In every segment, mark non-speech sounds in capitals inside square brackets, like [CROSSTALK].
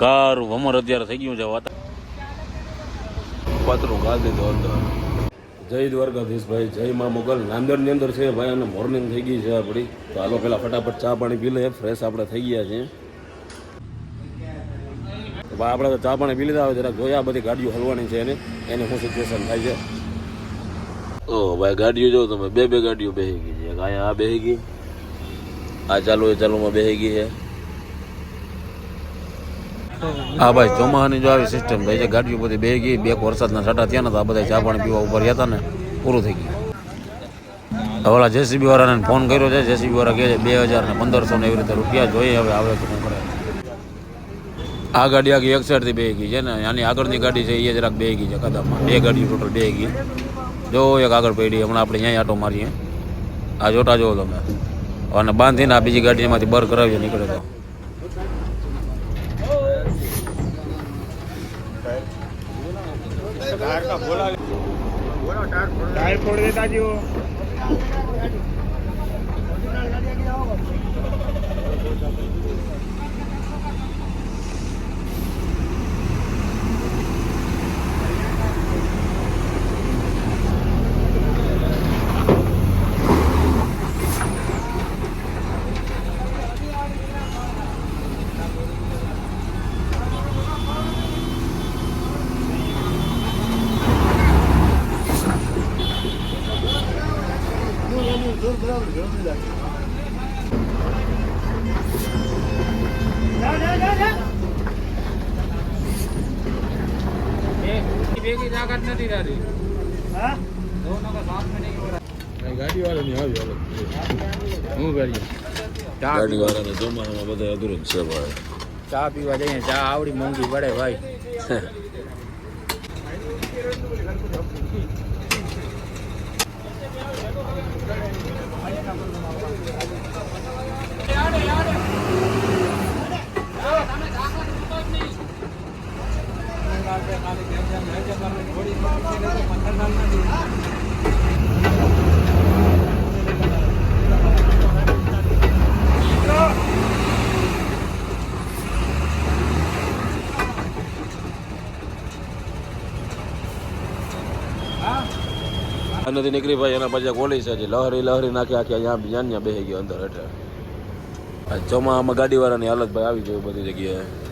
ભાઈ વમર અત્યારે થઈ ગયું છે વાત. પાત્રું ગાળ દીધું અંદર. જય દ્વારકાધીશભાઈ જય મા મોગલ. નાંદેડની અંદર છે ભાઈ, અને મોર્નિંગ થઈ ગઈ છે આપણી. તો હાલો પેલા ફટાફટ ચા પાણી પી લઈએ. ફ્રેશ આપણે થઈ ગયા છીએ. તો ભાઈ આપણે તો ચા પાણી પી લીધા હોય જરા જોયા બધી ગાડીઓ હલવાની છે એને. એને શું સિચ્યુએશન થાય છે. ઓ ભાઈ, ગાડીઓ જો તમે, બે બે ગાડીઓ બેહી ગઈ છે. અહીંયા આ બેહી ગઈ. આ ચાલુ, એ ચાલુમાં બેહી ગઈ છે. હા ભાઈ, ચોમાહાની જો આવી સિસ્ટમ થઈ છે, ગાડીઓ બધી બે ગઈ, બે વરસાદના છાંટા થયા નતા બધા ચા પાણી પીવા ઉપર હતા ને, પૂરું થઈ ગયું. હવે જેસીબી વાળાને ફોન કર્યો છે, જેસીબી વાળા કહે છે, બે હજાર ને પંદરસો ને એવી રીતે રૂપિયા જોઈએ, હવે આવે તો શું કરે. આ ગાડી આખી એક સાઈડથી બે ગઈ છે ને, આની આગળની ગાડી છે એ જરાક બે ગઈ છે કદાચમાં બે ગાડી ટોટલ બે ગઈ. જો એક આગળ પડી, હમણાં આપણે અહીંયા આટો મારીએ. આ જોટા જોવો તમે. અને બાંધીને આ બીજી ગાડી એમાંથી બર કરાવીએ નીકળે તો. ટાયર ફોડ દેતા જો ભેગી તાકાત નથી રહેતી ગાડી વાળાની આવી હું કરીએ ગાડી વાળાને ચોમાસામાં બધા અઘરું છે ભાઈ. ચા પીવા જઈએ ચા આવડી મોંઘી પડે ભાઈ. [LAUGHS] નથી. નીકળી ભાઈ, એના પછી ગોળી છે, હજી લહરી લહરી નાખી આખી અહીંયા ત્યાં ત્યાં બેસી ગયો અંદર એટલે ગાડી વાળાની હાલત ભાઈ આવી ગયું બધી જગ્યાએ.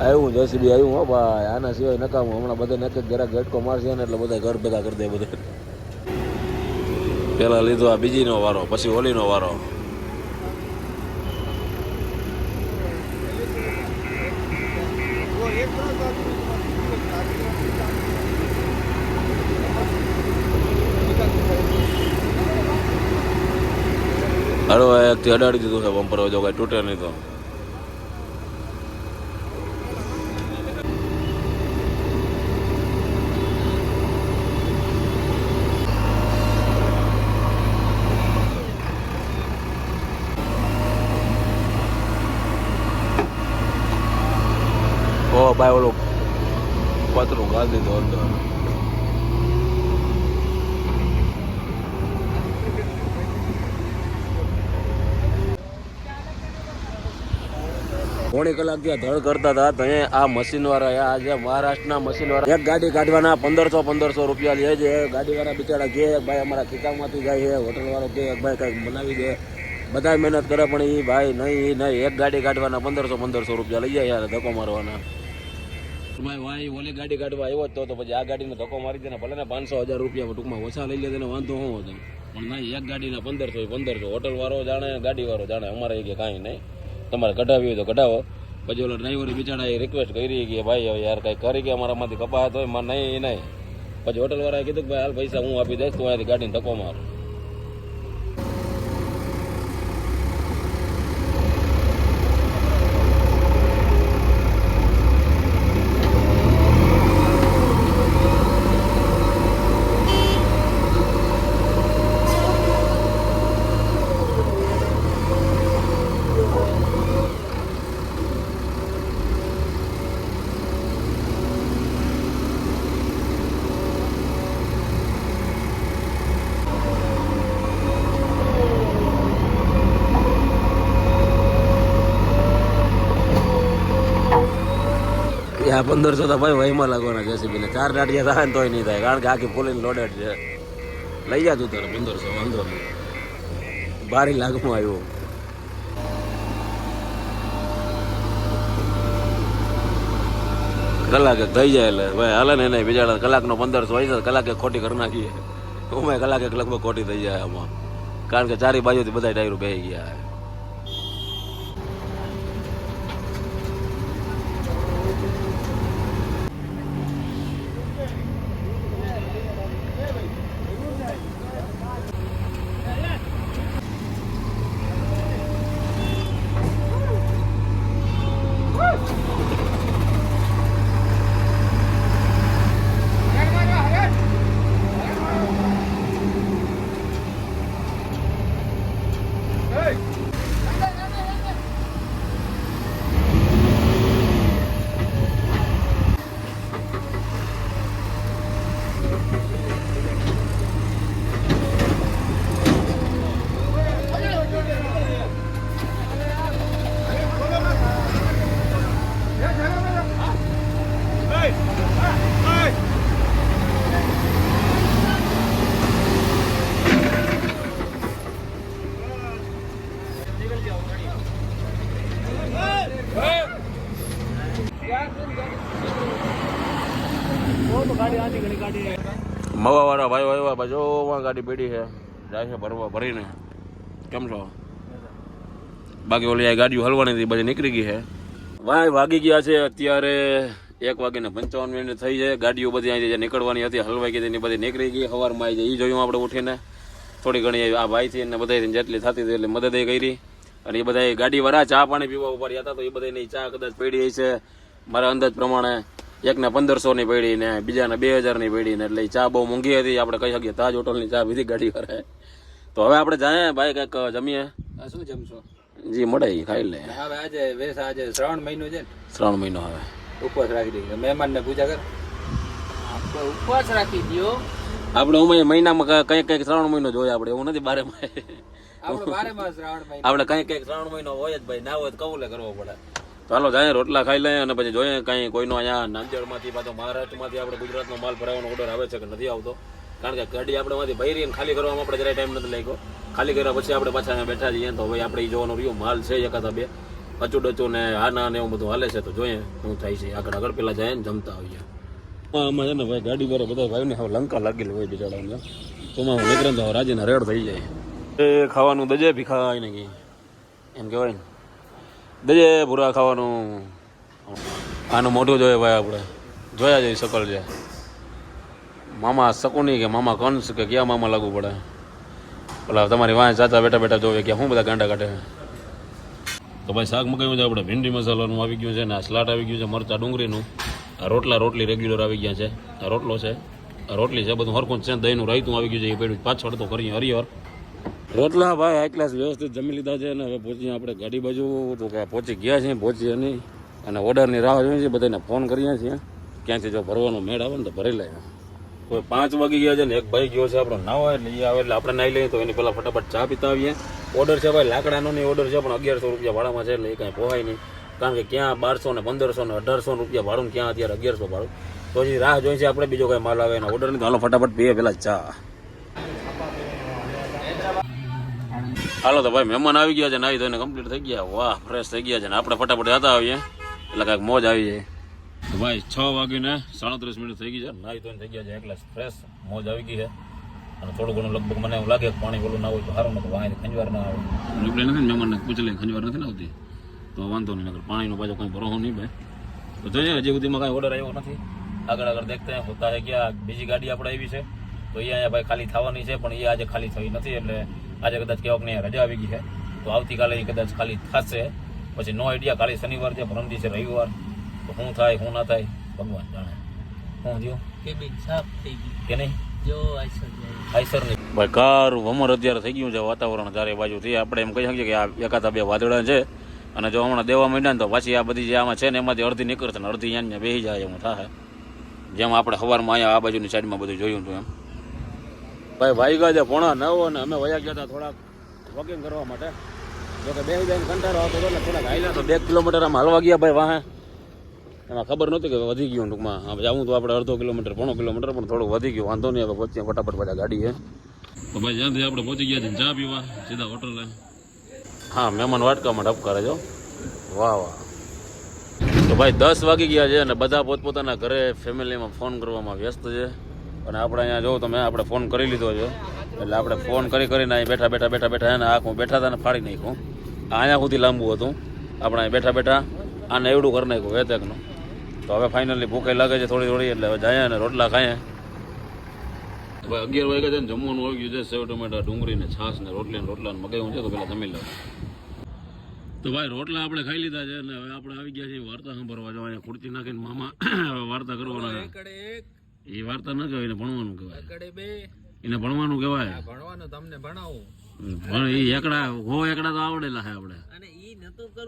આવ્યું જેસીબી આવ્યું હો ભાઈ. આના સિવાય નકામું. હમણાં બધા એક એક જરાક ઝટકો મારશે ને એટલે બધા ઘર ભેગા કરી દે બધા. પેલા લીધો આ બીજીનો વારો, પછી હોલીનો વારો. હાલો એકથી અડાડી દીધું છે, બમ્પર જો કાંઈ તૂટે નહીં તો. ભાઈ ઓલું પતરું ગાળ દીધું અંદર પોણી કલાક ત્યાં ધડ કરતા હતા. તો આ મશીન વાળા આજે મહારાષ્ટ્રના મશીન વાળા. એક ગાડી કાઢવાના પંદરસો પંદરસો રૂપિયા લે છે. ગાડી વાળા બિચારા કે ભાઈ અમારા ખિસ્સામાંથી જાય છે. હોટલ વાળો કે ભાઈ કંઈક બનાવી દે. બધા મહેનત કરે પણ એ ભાઈ નહીં નહીં. એક ગાડી કાઢવાના પંદરસો પંદરસો રૂપિયા લઈ જાય યાર ધક્કો મારવાના. ભાઈ વાય ઓલી ગાડી કાઢવા આવ્યો જ તો પછી આ ગાડીને ધક્કો મારી દે ને ભલે ને પાંચસો હજાર રૂપિયા ટૂંકમાં ઓછા લઈ લે વાંધો હું હતો? પણ નહીં એક ગાડીના પંદરસો પંદરસો. હોટલ વાળો જાણે ગાડી વાળો જાણે, અમારે કે કાંઈ નહીં. તમારે કઢાવી હોય તો કઢાવો. પછી ઓલા ડ્રાઈવરે બિચારા એ રિક્વેસ્ટ કરી કે ભાઈ, હવે યાર કંઈ કરી કે અમારામાંથી કપાત હોય, મારે નહીં નહીં. પછી હોટલવાળાએ કીધું કે ભાઈ, હાલ પૈસા હું આપી દઈશ, તો અહીંયાથી ગાડીને ધક્કો માર. આ પંદરસો તો ભાઈ વહીમાં લાગવાના જેસીબી ને ચાર દાટિયા થાય ને તોય નહીં થાય. કારણ કે આખી ફૂલીને લોડેડ છે. લઈ જા તું તારે પંદરસો વાંધો નહીં. બારી લાગમાં આવ્યું. કલાકે થઈ જાય એટલે. ભાઈ, હાલે ને નહીં બિચારા કલાકનો પંદરસો હોય છે કલાકે ખોટી કરી નાખીએ. ઉમે કલાકે લગભગ ખોટી થઈ જાય આમાં. કારણ કે ચારી બાજુથી બધા ટાયરો બે ગયા. મવા વાળા ભાઈ આવ્યા બાજુ માં ગાડી પડી છે. જાય છે ભરવા ભરીને. કેમ છો? બાકી ઓલી ગાડીઓ હલવાની હતી, બધી નીકળી ગઈ છે. ભાઈ વાગી ગયા છે અત્યારે એક વાગીને પંચાવન મિનિટ થઈ જાય ગાડીઓ બધી અહીંથી નીકળવાની હતી, હલવાઈ ગઈ એની બધી નીકળી ગઈ. સવારમાં આવી જાય એ જોયું આપણે ઉઠીને. થોડી ઘણી આ ભાઈથી અને બધા જેટલી થતી હતી એટલે મદદ કરી. અને એ બધા ગાડી વાળા ચા પાણી પીવા ઉપર હતા, તો એ બધાની ચા કદાચ પડી છે મારા અંદાજ પ્રમાણે એકને પંદરસો ની પડી ને બીજાને બે હજારની પડી ને એટલે ચા બહુ મોંઘી હતી. આપણે કહી શકીએ તાજ હોટલની ચા પીધી ગાડી કરે તો હવે આપણે જાય ભાઈ કંઈક જમીએ. શું જમશો? જી મળે ખાઈ લે. હવે આજે વેસ આજે શ્રાવણ મહિનો છે ને. ત્રણ મહિનો હવે. ઉપવાસ રાખી દઈએ. મહેમાન ને પૂજા કર. ઉપવાસ રાખી દો આપણે ઉમે મહિનામાં કઈ કંઈક કંઈક શ્રાવણ મહિનો જોઈએ આપણે. એવું નથી બારે આપણે બારે કંઈક શ્રાવણ મહિનો. આપણે કંઈક કંઈક શ્રાવણ મહિનો હોય જ ભાઈ. ના હોય તો કવું લે કરવો પડે. હાલો જાય રોટલા ખાઈ લઈએ અને પછી જોઈએ કંઈ કોઈનો અહીંયા નાંદેડમાંથી પાછો મહારાષ્ટ્રમાંથી આપણે ગુજરાતનો માલ ભરાવાનો ઓર્ડર આવે છે કે નથી આવતો. કારણ કે ગાડી આપણે માંથી ભરી અને ખાલી કરવામાં આપણે જરાય ટાઈમ નથી લાગ્યો. ખાલી કર્યા પછી આપણે પાછા અહીંયા બેઠા જઈએ તો ભાઈ આપણે જોવાનું રહ્યું માલ છે એકાદા બે. અચું ડચું ને આના ને એવું બધું હાલે છે તો જોઈએ શું થાય છે. આગળ આગળ પેલા જાય ને જમતા આવીએ. આમાં છે ને ભાઈ ગાડી પર બધા ભાઈને હવે લંકા લાગેલી હોય બિચારાને તોમાં નીકળે તો રાજીને રેડ થઈ જાય. એ ખાવાનું દજે ભીખાય ને એમ કહેવાય ને. દજે ભૂરા ખાવાનું. આનું મોઢું જોઈએ ભાઈ આપણે. જોયા જઈ શકલ છે. મામા શકુની કે મામા કંસ કે ક્યાં મામા લાગુ પડે? પેલા તમારી વાંચ ચાચા બેઠા બેઠા જોવે કે શું બધા ગાંડા કાઢે? તો ભાઈ શાક મગાવ્યું છે આપણે. ભીંડી મસાલાનું આવી ગયું છે ને આ સલાડ આવી ગયું છે, મરચા ડુંગળીનું. આ રોટલા રોટલી રેગ્યુલર આવી ગયા છે. આ રોટલો છે. આ રોટલી છે, બધું હરખું છે. દહીંનું રાયતું આવી ગયું છે, એ પડ્યું પાછળ તો કરીએ હરિહર. રોટલા ભાઈ ક્લાસ વ્યવસ્થિત જમી લીધા છે અને હવે પહોંચીએ આપણે ગાડી બાજુ. તો કે પહોંચી ગયા છીએ, પહોંચીએ નહીં. અને ઓર્ડરની રાહ જોઈએ છીએ, બધાને ફોન કરીએ છીએ. ક્યાંથી જો ભરવાનો મેળ આવે ને તો ભરી લઈએ. કોઈ પાંચ વાગી ગયા છે ને એક ભાઈ ગયો છે આપણો નાવા, એટલે એ આવે એટલે આપણે નાઈ લઈએ તો એની પહેલાં ફટાફટ ચા પીતા આવીએ ઓર્ડર છે ભાઈ લાકડાનો નહીં ઓર્ડર છે, પણ અગિયારસો રૂપિયા ભાડામાં છે, એટલે એ કાંઈ પોહાય નહીં. કારણ કે ક્યાં બારસો ને પંદરસો ને અઢારસો રૂપિયા ભાડું ક્યાં અત્યારે અગિયારસો ભાડું. તો હજી રાહ જોઈએ છે આપણે બીજો કાંઈ માલ આવે એના. ઓર્ડર નહીં તો હાલો ફટાફટ પીએ પહેલાં ચા. હાલો તો ભાઈ, મહેમાન આવી ગયા છે ને આવી તો એને કમ્પ્લીટ થઈ ગયા. વાહ ફ્રેશ થઈ ગયા છે ને આપણે ફટાફટ હતા આવીએ. એટલે કાંઈક મોજ આવી જાય. તો ભાઈ, છ વાગીને સાડત્રીસ મિનિટ થઈ ગઈ છે. નાહી ધોઈને થઈ ગયા છે એકલા ફ્રેશ મોજ આવી ગઈ છે. અને થોડું ઘણું લગભગ મને એવું લાગે પાણી બોલું ના હોય તો સારું નથી વાંહી ખંજવાર ના આવે. એટલે નથી ને, મહેમાનને પૂછલે ખંજવાર નથી ના આવતી તો વાંધો નહીં નગર પાણીનો પાછો કંઈ ભરો નહીં ભાઈ. તો જોઈએ હજી સુધીમાં કાંઈ ઓર્ડર આવ્યો નથી. આગળ આગળ દેખતા હોતા હે ગયા બીજી ગાડી આપણે આવી છે. તો એ અહીંયા ભાઈ ખાલી થવાની છે, પણ એ આજે ખાલી થઈ નથી, એટલે આજે કદાચ કેવાક ને રજા આવી ગઈ છે. તો આવતીકાલે એ કદાચ ખાલી થશે. પછી નો આઈડિયા કાલે શનિવાર છે પરમ છે રવિવાર. તો શું થાય શું ના થાય ભગવાન જાણે. શું થયું? કેબિન સાફ થઈ ગઈ કે નહીં? ભાઈ કાર વમર અત્યારે થઈ ગયું છે વાતાવરણ ચારે બાજુથી આપણે એમ કહી શકીએ કે આ એકાદા બે વાદળા છે. અને જો હમણાં દેવા માંડ્યા ને તો પાછી આ બધી જે આમાં છે ને એમાંથી અડધી નીકળશે ને અડધી અહીંયા બેસી જાય એમ થાય. જેમ આપણે સવારમાં અહીંયા આ બાજુની સાઈડમાં બધું જોયું હતું એમ. ભાઈ વાઈગા છે પોણા નવ અને અમે વયા ગયા હતા થોડાક વોકિંગ કરવા માટે. જો કે બે જઈને કંટાળો આવતો હતો ને થોડાક હાલ્યા તો બે કિલોમીટર આમ હાલવા ગયા ભાઈ વાહે. એમાં ખબર નહોતી કે વધી ગયું ટૂંકમાં. જાવું તો આપણે અડધો કિલોમીટર પોણો કિલોમીટર પણ થોડું વધી ગયું. વાંધો નહીં હવે પહોંચીએ ફટાફટ પાછા ગાડી છે તો ભાઈ જ્યાંથી આપણે પહોંચી ગયા છીએ ચા પીવા સીધા હોટલે હા મહેમાન વાટકામાં ઠપકારે જો વાહ વાહ. તો ભાઈ દસ વાગી ગયા છે અને બધા પોતપોતાના ઘરે ફેમિલીમાં ફોન કરવામાં વ્યસ્ત છે. અને આપણે અહીંયા જોઉં તમે આપણે ફોન કરી લીધો છે. એટલે આપણે ફોન કરી કરીને અહીં બેઠા બેઠા બેઠા બેઠા એને આખું બેઠા હતા ફાડી નાખ્યું. અહીંયા સુધી લાંબુ હતું. આપણે અહીં બેઠા બેઠા આને એવડું કરી નાખ્યું વેતકનું તો હવે ફાઇનલી ભૂખે લાગે છે થોડી થોડી એટલે હવે જાય અને રોટલા ખાઈએ. ભાઈ અગિયાર વાગ્યા છે ને જમવાનું આવી ગયું છે સેવ ટમેટા ડુંગળી ને છાશ ને રોટલી ને રોટલા ને મગાવ્યું છે તો પેલા જમી લઉં. તો ભાઈ રોટલા આપણે ખાઈ લીધા છે અને હવે આપણે આવી ગયા છીએ વાર્તા સાંભળવા. જવા અહીંયા ખુરચી નાખીને મામા હવે [COUGHS] વાર્તા કરવાના એક એ વાર્તા ન કહેવાય એને ભણવાનું કહેવાય. બે. એને ભણવાનું કહેવાય. ભણવાનું તમને ભણાવું. પણ એ એકડા હો એકડા તો આવડેલા છે આપણે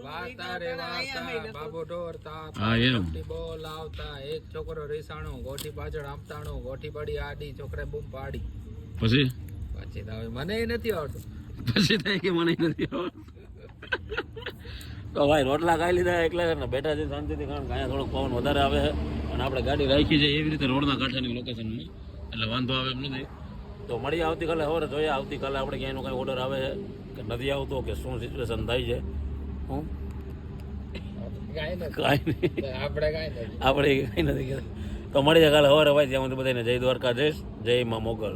વાર્તા રે વાર્તા બાબો ઢોરતા હા એમ. બોલ આવતા એક છોકરો રીસાણો ગોઠી પાછળ આમતાણો ગોઠી પડી આડી છોકરે બૂમ પાડી. પછી? પછી તો મને એ નથી આવડતું. પછી થાય કે મને નથી આવડતું. તો ભાઈ રોટલા ખાઈ લીધા એટલે ને બેઠા છે શાંતિથી કારણ કે અહીંયા થોડોક પવન વધારે આવે છે અને આપણે ગાડી રાખી છે એવી રીતે રોડના કાંઠાની લોકેશનમાં એટલે વાંધો આવે એમ નથી. તો મળીએ આવતીકાલે હવે જોઈએ આવતીકાલે આપણે ક્યાંયનો કાંઈ ઓર્ડર આવે છે કે નથી આવતો કે શું સિચ્યુએશન થાય છે. હું? કાંઈ નહીં. આપણે કાંઈ નથી. તો મળીએ કાલે સવારે ભાઈ ત્યાં બધાને જય દ્વારકા જઈશ જય માં મોગલ.